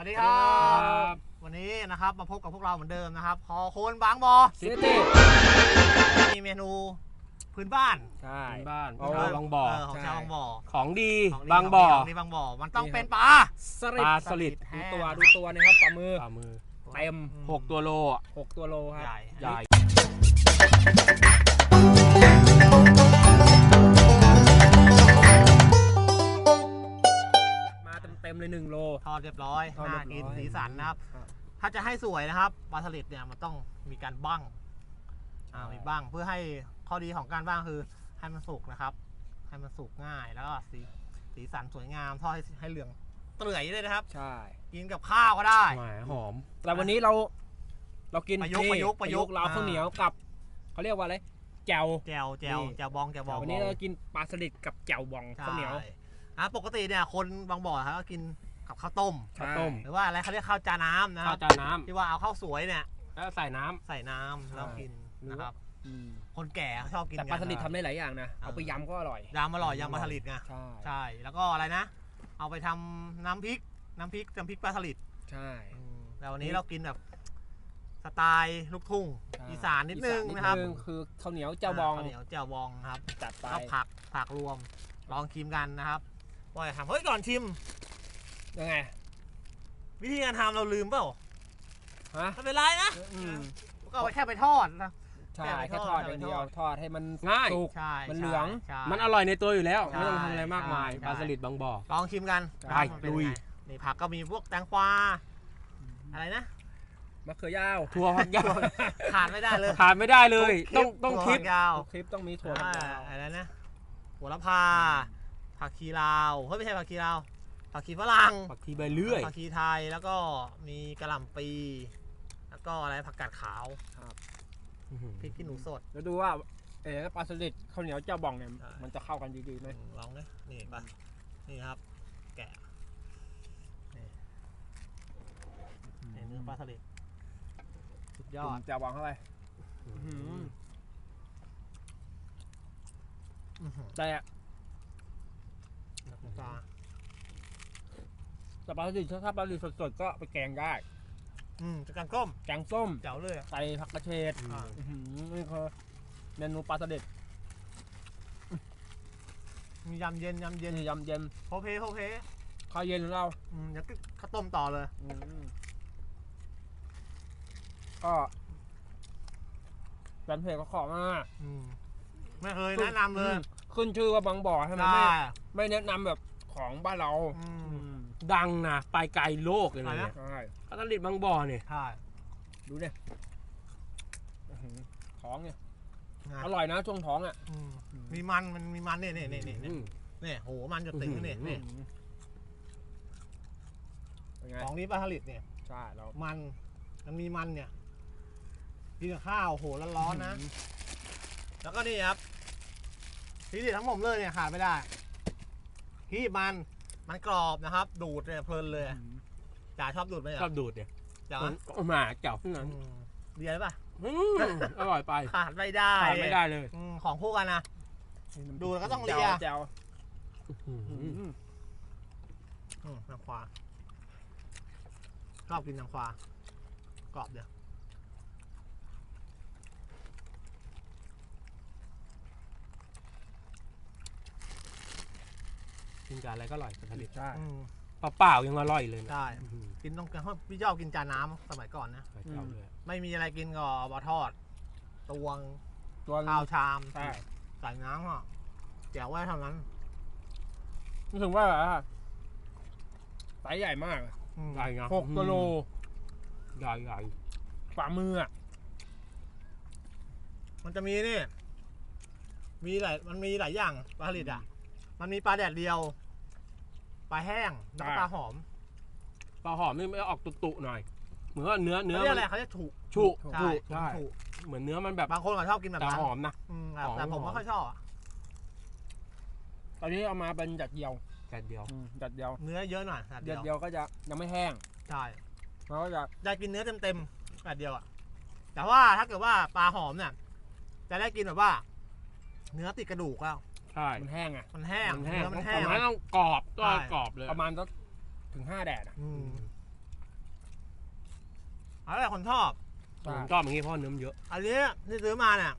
วัสดีครับ วันนี้นะครับมาพบกับพวกเราเหมือนเดิมนะครับพอโคนบางบอซิตี้มีเมนูพื้นบ้านใช่เป็นบ้านโอ้ชาวบางบ่อเของชาวบางบ่อของดีของดีบางบ่อของดีบางบ่อมันต้องเป็นปลาสลิดปลาสลิดดูตัวดูตัวนะครับฝ่ามือฝ่ามือเต็มหกตัวโลอะหกตัวโลครับใหญ่ เต็มๆเลยหนึ่งโล ทอดเรียบร้อยทอดเรีน่ายบร้อยกินสีสันนะครับ ครับ ถ้าจะให้สวยนะครับปลาสลิดเนี่ยมันต้องมีการบ้างอ่ามีบ้างเพื่อให้ข้อดีของการบ้างคือให้มันสุกนะครับ ให้มันสุกง่ายแล้วก็สีสีสันสวยงามทอดให้ให้เหลืองเตลื่อยเลยนะครับ ใช่กินกับข้าวก็ได้แหมหอม แต่วันนี้เราเรากินประยุกต์นี่ประยุกต์ประยุกต์เราข้าวเหนียวกับเขาเรียกว่าอะไรแจ่ว แจวแจวนี่ แจวบองแจวบอง วันนี้เรากินปลาสลิดกับแจ่วบองใช่ข้าวเหนียว อะปกติเนี่ยคนบางบ่อเขาก็กินกับข้าวต้ม ข้าวต้ม หรือว่าอะไรเขาเรียกข้าวจาน้ำนะคข้ารัวบจานน้ที่ว่าเอาข้าวสวยเนี่ยำแล้วใส่น้ำใส่น้ำแล้วกินนะครับ อืมคนแก่เขาชอบกินแต่กันปลาสลิดทำได้หลายอย่างนะ เอาไปเออยำก็อร่อย ยำอร่อยยำปลาสลิดไงใช่ ใช่แล้วก็อะไรนะ เอาไปทำน้ำพริกน้ำพริกน้ำพริกปลาสลิดใช่ อืมแต่วันนี้เรากินแบบสไตล์ลูกทุ่งใช่ อีสานนิดนึงนะครับอีสาคือข้าวเหนียวแจ่วบอง ข้าวเหนียวแจ่วบองครับจัดไป แล้วผักผักรวม ลองชิมกันนะครับ ว่าจะทำเฮ้ยก่อนชิมยังไง วิธีการทำเราลืมเปล่าฮะไม่เป็นไรนะอืมก็เอาไว้แค่ไปทอดนะ ใช่แค่แค่ไปททออดดอย่างเดียวทอดทอดให้มันง่ายสุกใช่มันใช่เหลือง ใช่มันอร่อยในตัวอยู่แล้ว ใช่ไม่ต้องทำอะไรมากมายใช่ ปลาสลิดบางบ่อ ลองชิมกันได้ว่ามันเป็นลุย งไงนี่ผักก็มีพวกแตงกวาอะไรนะ มะเขือยาวทัวร์ผักยาวขาดไม่ได้เลยขาดไม่ได้เลย ต้องต้องถั่วคิดฝักยาวคลิปต้องมีถั่วฝักยาวอ่าอะไรนะหัวละพา ผักชีลาวเฮ้ยไม่ใช่ผักชีลาว ผักชีฝรั่ง ผักทีใบเลื่อยผักชีไทยแล้วก็มีกระหล่ำปี แล้วก็อะไรผักกาดขาวพริกขี้หนูสด แล้วดูว่าเอ๋ปลาสลิดข้าวเหนียวเจ้าบองเนี่ยใช่มันจะเข้ากันดีๆไหมอืมลองนะนี่ปะนี่ครับ แกะนี่นี่เนื้อปลาสลิดสุดยอดเจ้าบองเข้าไปอือื้อหือมอื้อหือแต่ ปลาแต่ปลาสลิดถ้าปลาสลิดสดๆก็ไปแกงได้ อืมจากการก้มแกงส้มเจ๋วเลยอะ ใส่ผักกระเฉดอืมอ่า อื้อหือนี่คือเมนูปลาสลิดมียำเย็นยำเย็เย็นนยำเย็นโพเพโพเพข้าวเย็นของเรา อืมเดี๋ยวก็ข้าวต้มต่อเลย อืมก็แฟนเพจก็ขอมาอืม ไม่เคยแนะนำเลยอืมขึ้นชื่อว่าบางบ่อใช่ไหมใช่ไม่ไม่แนะนำแบบของบ้านเรา อือืมมดังนะไปไกลโลกเลยอะไรนะนะใช่ปลาสลิดบางบ่อเนี่ยใช่ ดูเนี่ยอื้อหือท้องเนี่ยนะ อร่อยนะช่วงท้องอะอืมมีมันมันมีมันเนี่ยเนี่ยเนี่ยเนี่ยอืมเนี่ยโหมันจะตึงเนี่ยเนี่ยอื้อหือเป็นไงของนี้ปลาสลิดเนี่ย ใช่เรามันมันมีมันเนี่ยกินกับข้าวโหร้อนๆนะ แล้วก็นี่ครับทีเด็ดทั้งผมเลยเนี่ยขาดไม่ได้ที่มันมันกรอบนะครับ ดูดเนี่ยเพลินเลยจ๋าชอบดูดไหมชอจ๋าบดูดเนี่ยจ๋ามันเอามาเจับนั่นอืมเดียวได้ปะอืมอร่อยไปขาดไม่ได้ขาดไม่ได้เลยอืมของคู่กันนะดูแล้วก็ต้องเลียแจวอืมๆอื้อหืออืมนางควาชอบกินนางควากรอบเดียว กินกับอะไรก็อร่อยปลาสลิดใช่อืมเปล่าๆยังอร่อยเลยนะใช่อืมกินต้องกินพี่เจ้ากินจานน้ำสมัยก่อนนะใส่เจ้าเลยไม่มีอะไรกินก็บะทอด ตวงตัวข้าวชามใช่ใส่น้ำอะแจ๋วไว้เท่านั้นรู้สึกว่าแบบว่าไซส์ใหญ่มากอะอืมใหญ่นะหกกิโลใหญ่ใหญ่ฝ่ามืออะมันจะมีนี่ มีหลายมันมีหลายอย่างปลาผลิตอะ มันมีปลาแดดเดียว ปลาแห้งแล้วก็ปลาหอมปลาหอมนี่ไม่ออกตุๆหน่อย เหมือนว่าเนื้อเนื้อเขาเรียกมัอะไรนเขาจะถูกชุใช่ชุใช่ถูกเหมือนเนื้อมันแบบบางคนก็ชอบกินแบบแต่นั้นหอมนะ อืมหอมแต่ผมหอมไม่ค่อยชอบอะตอนนี้เอามาเป็นจัดเดียวแค่เดียว จัดเดียวเนื้อเยอะหน่อยแดดเดีเดียยววเดียวก็จะยังไม่แห้งใช่เราก็จะได้กินเนื้อเต็มๆแดดเดียวอะแต่ว่าถ้าเกิดว่าปลาหอมเนี่ยจะได้กินแบบว่า เนื้อติดกระดูกแล้ว ใช่มันแห้งอะมันแห้งมันแห้งเนื้อมันแห้ง มันต้องกรอบต้องใช่ กรอบเลย ประมาณต้องถึงห้าแดดอะอืมเอาแต่คนชอบใช่ผมชอบอย่างงี้เพราะเนื้อมันเยอะ อันนี้ที่ซื้อมาเนี่ย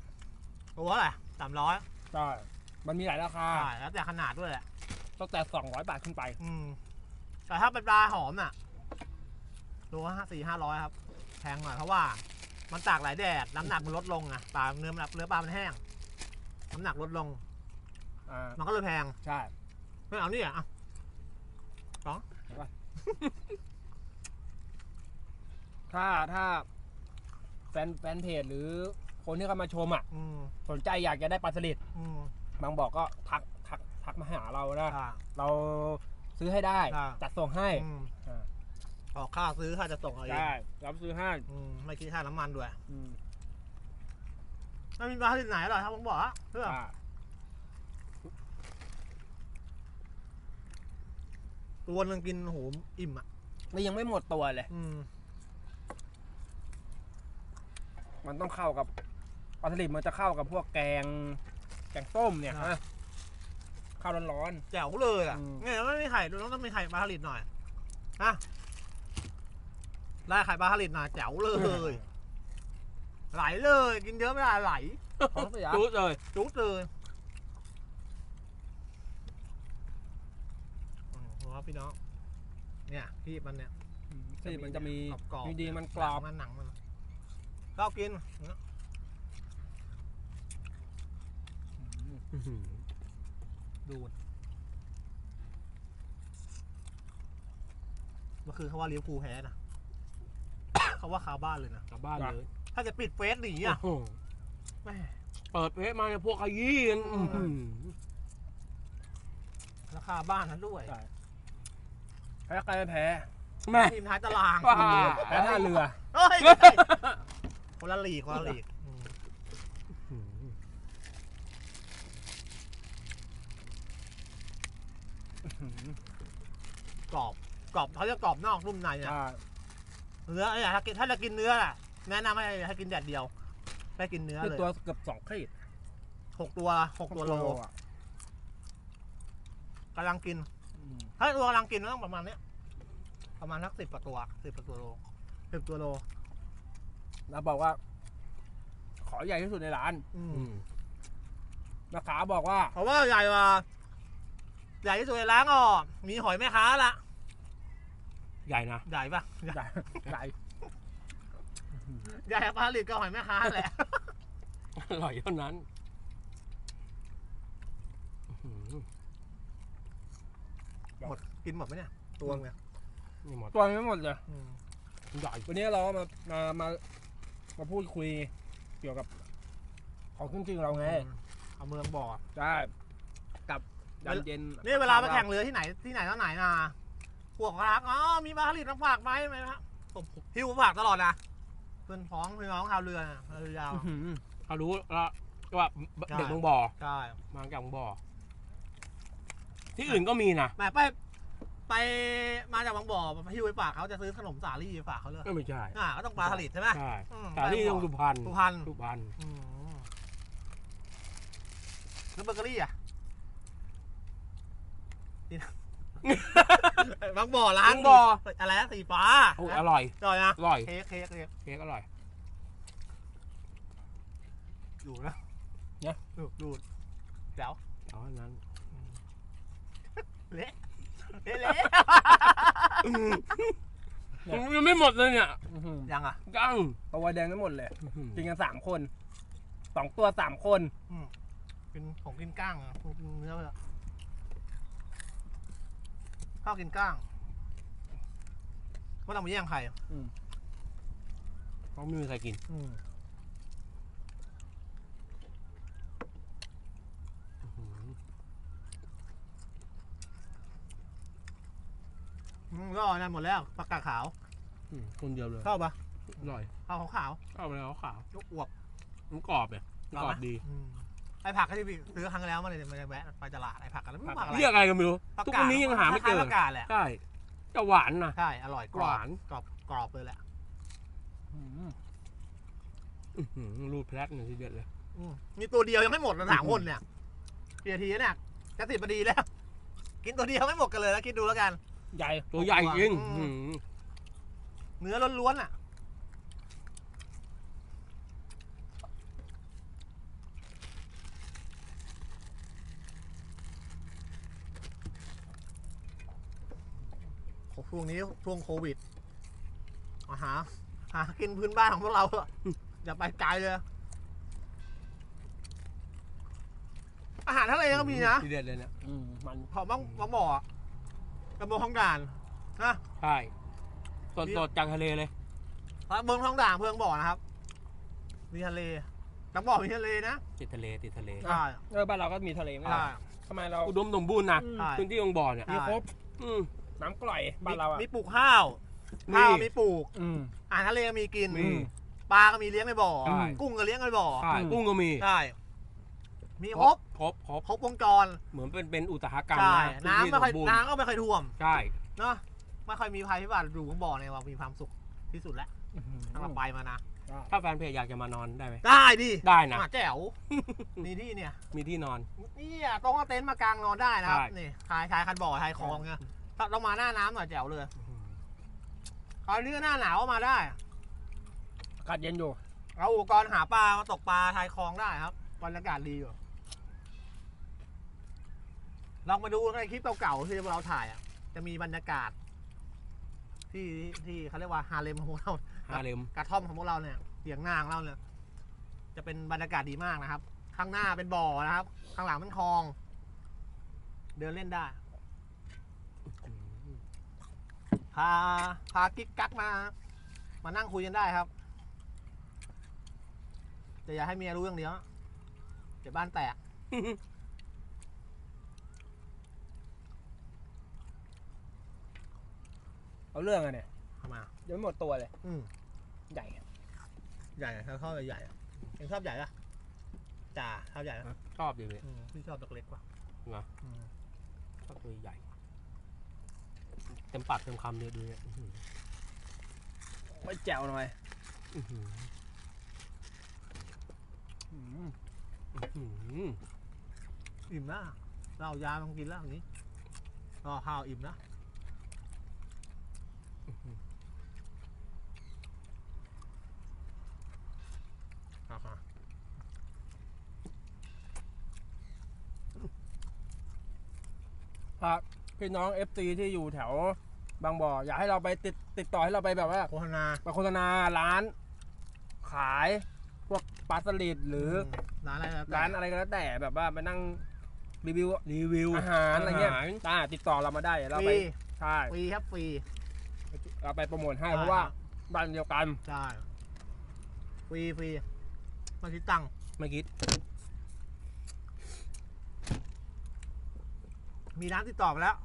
ตัวเท่าไหร่สามร้อยใช่ มันมีหลายราคาใช่แล้วแต่ขนาดด้วยแหละ ตั้งแต่สองร้อยบาทขึ้นไป อืม แต่ถ้าเป็นปลาหอมน่ะตัวห้าสี่ห้าร้อยครับ แพงหน่อยเพราะว่า มันตากหลายแดด น้ำหนักมันลดลงอะปลาเนื้อมันเนื้อปลามันแห้ง น้ำหนักลดลง อ่ามันก็เลยแพงใช่ ไม่เอานี่อะอะถ้าถ้าแฟนแฟนเพจหรือคนที่เข้ามาชมอะ อืมสนใจอยากจะได้ปลาสลิดอืมบางบอกก็ทักทักทักมาหาเรานะ อ่า เราซื้อให้ได้ อ่า จัดส่งให้ อืมอ่า ออกค่าซื้อค่าจะส่งเอาเองได้รับซื้อให้อืมไม่คิดค่าน้ำมันด้วยอืมไม่มีปลาที่ไหนหรอกครับผมบอกอะเพื่อ อ่า วหนึงกินโหอิ่มอะแล้วยังไม่หมดตัวเลย อืมมันต้องเข้ากับปลาสลิดมันจะเข้ากับพวกแกง แกงส้มเนี่ยนะข้าวร้อนแจ๋วเลยอะอืม เนี่ยไม่มีไข่ดูต้องมีไข่ปลาผลิตหน่อยนะได้ไข่ปลาผลิตหน่อยแจ๋วเลยไหลเลย กินเยอะไม่ได้ไหลๆของเสียจุ๊ดเลยจุ๊ดเลย อืมครับพี่น้อง เนี่ยพี่มันเนี่ยสลิดมันจะมีกรอบๆดีๆมันกรอบหนังมันหนังมันก็กินอื้อหือดูดเมื่อคืนเขาว่าลิเวอร์พูลแพ้นะเขาว่าคาบ้านเลยนะกลับบ้านเลย ถ้าจะปิดเฟสหนีอะโอ้โหแม่เปิดเพจมาเนี่ยพวกขยี้กันอื้อหือราคาบ้านนั้นด้วยใช่ แพ้ใครไม่แพ้แม่ทีมท้ายตารางว้าแพ้ท่าเรือเฮ้ยไม่ใช่คนละลีกคนละลีกอืมอื้อหือกรอบกรอบเขาจะกรอบนอกนุ่มในเนี่ยอ่าเนื้อเนี่ยถ้ากินถ้าจะกินเนื้อน่ะแนะนำให้ให้กินแดดเดียวไม่กินเนื้อคือเลยตัวเกือบสองขีดหกตัวหกตัวโลอะกำลังกินอืม ถ้าตัวกำลังกินต้องประมาณเนี้ยประมาณสักสิบกว่าตัวสิบกว่าตัวโลสิบตัวโลแล้วบอกว่า ขอใหญ่ที่สุดในร้านอืมอืม แม่ค้าบอกว่า เพราะว่าใหญ่กว่าใหญ่ที่สุดในร้านก็มีหอยแม่ค้าละใหญ่นะ ใหญ่ปะใหญ่ ใหญ่ใหญ่ใหญ่กว่าปลาลิดก็หอยแม่ค้าแหละ อร่อยเท่านั้นอื้อหือ หมดกินหมดไหมเนี่ยตัวเนี่ยนี่หมดตัวไม่หมดเลยอืมใหญ่วันนี้เราก็มามามามาพูดคุยเกี่ยวกับ ของขึ้นชื่อเราไงเอาเมืองบ่อได้กับยันเย็นนี่เวลาไปแข่งเรือที่ไหนที่ไหนต่อไหนนะพวกรักอ๋อมีปลาลิดมาฝากไหมไหมครับผมหิ้วมาฝากตลอดนะเพื่อนพ้องพี่น้องชาวเรือนะเรือยาวอื้อหือเขารู้แล้วว่าใช่เด็กบางบ่อใช่มาจากบางบ่อ ที่อื่นก็มีนะแหมไปไปมาจากบางบ่อมาหิ้วไปฝากเขาจะซื้อขนมสาลี่ไปฝากเขาเลยก็ไม่ใช่อ่าก็ต้องปลาผลิตใช่ไหมใช่อืมแต่ที่ตรงสุพรรณสุพรรณสุพรรณอืมแล้วเบเกอรี่อะนี่นะบางบ่อร้านบางบ่ออะไรนะสีฟ้าโอ้ยอร่อยอร่อยนะอร่อยเค้กเค้กเค้กเค้กอร่อยอยู่นะเนี่ยดูดูแจ๋วเอาอันนั้น เละเละเละยังไม่หมดเลยเนี่ยอื้อหือยังอะ ยังตัวแดงทั้งหมดเลยอื้อหือกินกันสามคนสองตัวสามคนกินของกินก้างอะกินเนื้อไปละข้าวกินก้างไม่ต้องมาแย่งใครเพราะไม่มีใครกิน อืม อื้อหือ อืมก็นั่นหมดแล้วปากกาดขาวอืมคนเดียวเลยเข้าปะอร่อยข้าวขาวเข้าไปแล้วขาวๆยกอวบมันกรอบเนี่ยมันกรอบดีอืมไอ้ผักที่พี่ซื้อครั้งแล้วมาเลยมันจะแวะไปตลาดไอ้ผักกันแล้วไม่รู้ผักอะไรเรียกอะไรก็ไม่รู้ผัทุกวันนี้ยังหาไม่เจอคล้ยๆผักกาดแหละใช่จะหวานนะ ใช่อร่อยกรอหบวาน กรอบกรอบเลยแหละอื้อหืออื้อหือรูดแพลตเนี่ยทีเด็ดเลย อืมมีตัวเดียวยังไม่หมดนะสามคนเนี่ยเกียร์ทีเนี่ยจะสิบนาทีแล้ว กินตัวเดียวไม่หมดกันเลยแล้วคิดดูแล้วกัน ใหญ่ตัวใหญ่จริงเนื้อล้วนๆอะ ช่วงนี้ช่วงโควิดอาหาหากินพื้นบ้านของพวกเราเอะย่าไปไกลเลย อาหารทะเลก็มีนะเด็ดเลยเนี่ยมัน ของบางบางบ่ออ กระเบืองท้องด่านนะใช่สดสดจากทะเลเลยกระเบืองท้องด่านเพื่องบ่อนะครับมีทะเลกระบ่อมีทะเลนะติดทะเลติดทะเลใช่เออบ้านเราก็มีทะเลไม่ใช่ใช่ทำไมเราอุดมสมบูรณ์นะอืมใช่พื้นที่องค์บ่อเนี่ยใช่มีครบอืมน้ำกร่อยบ้านเราอะมีปลูกข้าวมีข้าวมีปลูกอืมอาหารทะเลก็มีกินมีปลาก็มีเลี้ยงในบ่อใช่กุ้งก็เลี้ยงในบ่อใช่อืมกุ้งก็มีใช่ มีครบครบครบครบวงจร เหมือนเป็นเป็นอุตสาหกรรมใช่นะน้ำไม่ค่อยพื้ที่สบูรณ์น้ำก็ไม่ค่อยท่วม ใช่เนาะไม่ค่อยมีภัยพิบัติอยู่ของบ่อเนี่ยว่ามีความสุขที่สุดแล้วตั้งแต่ไปมานะถ้าแฟนเพจอยากจะมานอนได้ไหมได้ดิได้นะอ่แจ๋วมีที่เนี่ย มีที่นอนนี่อะตรงเอาเต็นท์มากางนอนได้นะครับใช่นี่ชายชายคันบ่อชายคลองเนี่ยถ้าต้องมาหน้าน้ำหน่อยแจ๋วเลยคราวนี้ก็หน้าหนาวก็มาได้อากาศเย็นอยู่เอาอุปกรณ์หาปลามาตกปลาชายคลองได้ครับบรรยากาศดีอยู่ ลองไปดูในคลิปเก่าๆที่เราถ่ายอะ จะมีบรรยากาศ ที่ที่เขาเรียกว่าฮาเลมของพวกเราฮาเลมกระท่อมของพวกเราเนี่ยเสียงหน้าของเราเนี่ย จะเป็นบรรยากาศดีมากนะครับ ข้างหน้าเป็นบ่อนะครับ ข้างหลังเป็นคลอง เดินเล่นได้ พาพากิ๊กกักมา มานั่งคุยกันได้ครับแต่อย่าให้เมียรู้อย่างเดียวเดี๋ยวบ้านแตก เอาเรื่องอะเนี่ยเข้ามาเดี๋ยวไม่หมดตัวเลย อืมใหญ่อะใหญ่ชอบใหญ่ๆอะเองชอบใหญ่ปะจ่าชอบใหญ่ปะชอบดีเลย อืมพี่ชอบเล็กๆกว่าเหรอ อืมชอบตัวใหญ่ เต็มปากเต็มคำเลยดูเนี่ยอื้อหือไว้แจ๋วหน่อยอื้อหืออืมอื้อหืออิ่มแล้วเราเอายาต้องกินแล้วอย่างนี้รอข้าวอิ่มแล้ วครับอะครับพี่น้อง FC ที่อยู่แถวบางบ่อ อยากให้เราไปติดติดต่อให้เราไปแบบว่าโฆษณาไปโฆษณาร้าน ขายพวกปลาสลิดหรือมร้านอะไรแล้วแต่ร้านอะไรก็แล้วแต่แบบว่าไปนั่งรีวิวรีวิวอาหารอะไรเงี้ยาหาอ่าติดต่อเรามาได้เดี๋ยวเราฟไปรีใช่ ฟรีครับฟรี เราไปโปรโมทให้ใช่เพราะว่าครับบ้านเดียวกันใช่ฟรีฟรีไมาคิดตังค์ไม่คิดมีร้านติดต่อมาแล้ว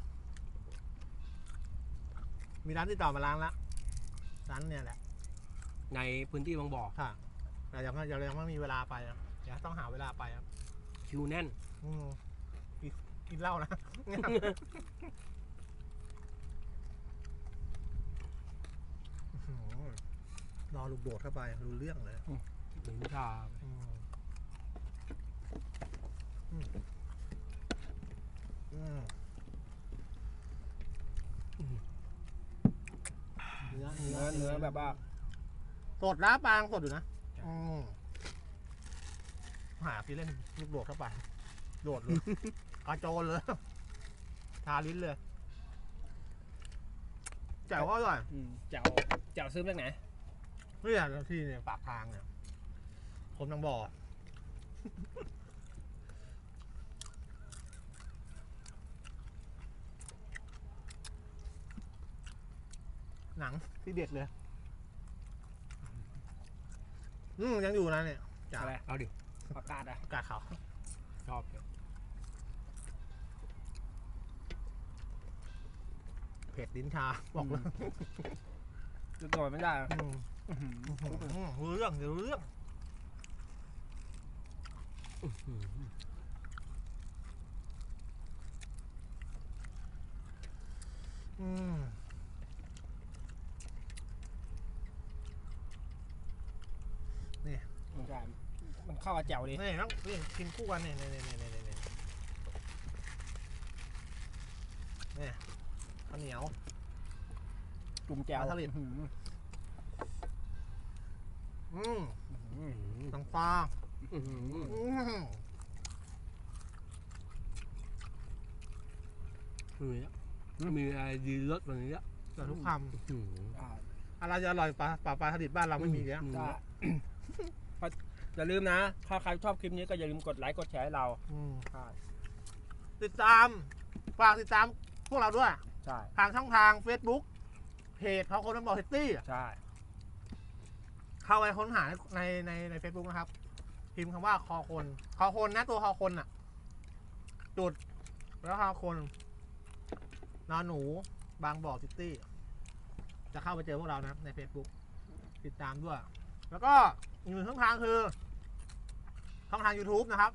มีร้านติดต่อมาร้านแล้วร้านเนี่ยแหละในพื้นที่บางบ่อค่ะแต่ยังยังยังไม่มีเวลาไปอะเดี๋ยวต้องหาเวลาไปครับคิวแน่นอืมกินกินเหล้านะ อื้อหือ รอลูกโดดเข้าไปรู้เรื่องเลยหรือนิทาอืมอืมอืมเนื้อเนื้อเนื้อแบบว่าสดนะปลางสดอยู่นะอืมหาพี่เล่นลูกโดดเข้าไป โดดเลยกระโจนเลย ทาลิ้นเลยแจ๋วก็อร่อยอืมแจ๋วแจ๋วซื้อมาจากไหน เนี่ยที่เนี่ยปากทางเนี่ยคนทางบ่อหนังที่เด็ดเลย อืมยังอยู่นะเนี่ยจ๋าอะไรเอาดิประกาศอะอากาศเขาชอบเลยเผ็ดลิ้นชาบอกเลยจุดโดดไม่ได้อะอืมอื้อหืออืม รู้เรื่องเดี๋ยวรู้เรื่องอื้อหืออืมมันจะมันเข้ากับแจ๋วดีนี่ต้องนี่กินคู่กันนี่นี่นี่นี่นี่นี่เนี่ยข้าวเหนียว จุ่มแจ๋วปลาสลิด อื้อหืออืมอื้อหือตังปลาอื้อหืออืมมีอะมีอะไรดีรสกว่านี้อะอร่ทุกคอืมอ่าำอะไรจะอร่อยปลาปลาปลาสลิดบ้านเราไม่มีแล้วอืมได้อย่าลืมนะ ถ้าใครชอบคลิปนี้ก็อย่าลืมกดไลค์กดแชร์ให้เราใช่ติดตาม ฝากติดตามพวกเราด้วย ใช่ ทางช่องทาง Facebook เพจเขาคนบอกซิตี้ ใช่ เข้าไปค้นหาในในในเฟซบุ๊กนะครับ พิมพ์คำว่าคอคน คอคนนะตัวคอคนอะ จุด แล้วคอคน นอนหนู บางบ่อซิตี้ จะเข้าไปเจอพวกเรานะใน Facebook ติดตามด้วย แล้วก็อีกหนึ่งช่องทางคือช่องทาง YouTube นะครับ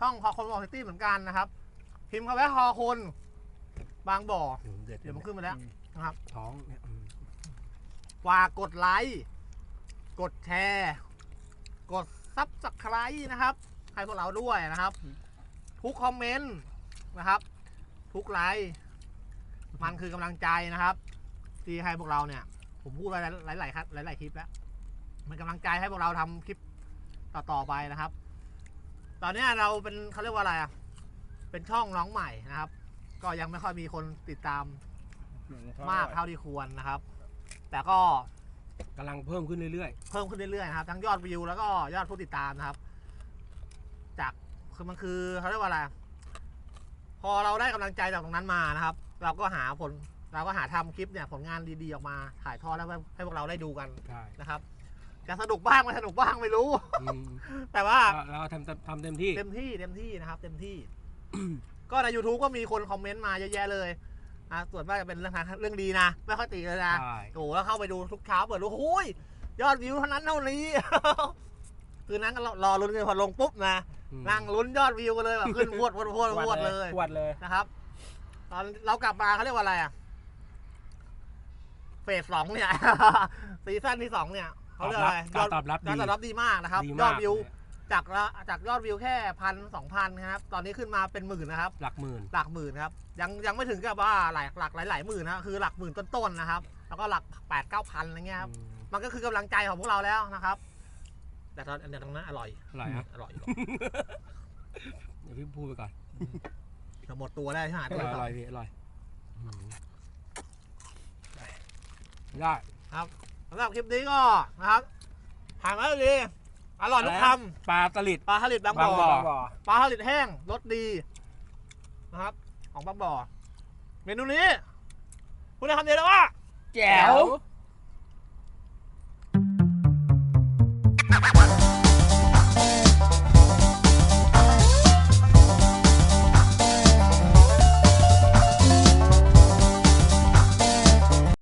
ช่องคอคนบอกซิตี้เหมือนกันนะครับ พิมพ์คำว่าคอคน บางบ่ออืมเด็ดเดี๋ยวมันขึ้นมาแล้วนะครับ ท้องเนี่ยอืมฝากกดไลค์ กดแชร์ กดซับสไครต์นะครับให้พวกเราด้วยนะครับ ทุกคอมเมนต์นะครับ ทุกไลค์มันคือกำลังใจนะครับ ที่ให้พวกเราเนี่ย ผมพูดไปหลายหลายๆครั้งหลายหลายๆคลิปแล้ว มันกำลังใจให้พวกเราทำคลิปต่อๆไปนะครับ ตอนเนี้ยเราเป็นเขาเรียกว่าอะไรอะ เป็นช่องน้องใหม่นะครับ ก็ยังไม่ค่อยมีคนติดตามมากเท่าที่ควรนะครับ แต่ก็ กำลังเพิ่มขึ้นเรื่อยเพิ่มขึ้นเรื่อยๆนะครับทั้งยอดวิวแล้วก็ยอดผู้ติดตามนะครับ จากคือมันคือเขาเรียกว่าอะไร พอเราได้กำลังใจจากตรงนั้นมานะครับ เราก็หาผลเราก็หาทำคลิปเนี่ยผลงานดีๆออกมาถ่ายทอดแล้วให้ให้พวกเราได้ดูกันๆ ใช่นะครับ จะสนุกบ้างไม่สนุกบ้างไม่รู้ อืมแต่ว่า เราเราทำทำเต็มที่ เต็มที่เต็มที่นะครับ เต็มที่ ก็ใน YouTube ก็มีคนคอมเมนต์มาเยอะแยะเลย นะส่วนมากจะเป็นเรื่องทางเรื่องดีนะ ไม่ค่อยติเลยนะใช่ โอ้โหแล้วเข้าไปดูทุกเช้าเปิดดูโอ้ยยอดวิวเท่านั้นเท่านี้ คืนนั้นก็รอรอลุ้นกันพอลงปุ๊บนะอืมนั่งลุ้นยอดวิวกันเลยแบบขึ้นพวดพวดพวดพวดเลยขวดเลย นะครับ ตอนเรากลับมาเขาเรียกว่าอะไรอะเฟสสองเนี่ย ซีซั่นที่สองเนี่ยเขาเรียกอะไรการตอบรับการดีตอบรับดีมากนะครับ ดียมาอกดวิวเลย จากละจากยอดวิวแค่พันสองพันครับ ตอนนี้ขึ้นมาเป็นหมื่นนะครับ หลักหมื่น หลักหมื่นครับ ยังยังไม่ถึงกับว่าหลายหลักหลายหลายหมื่นนะคือหลักหมื่นต้นๆนะครับ แล้วก็หลักแปดเก้าพันอะไรเงี้ยครับอืมมันก็คือกำลังใจของพวกเราแล้วนะครับ แต่ตอนแต่ตรงนั้นอร่อย อร่อยฮะอร่อย เดี๋ยวพี่พูดไปก่อนจะหมดตัวแล้วใช่ไหมอร่อยอร่อยพี่อร่อยอืมได้สำหรับคลิปนี้ก็นะครับผ่านมาแล้วดี อร่อยทุกคปลาสลิดำปลาผลิตบางบางบ่บ่อ อปลาผลิตแห้งรสดีนะครับ ของบางบ่อเมนูนี้พูดได้คำเดียวเลยว่า แจ๋ว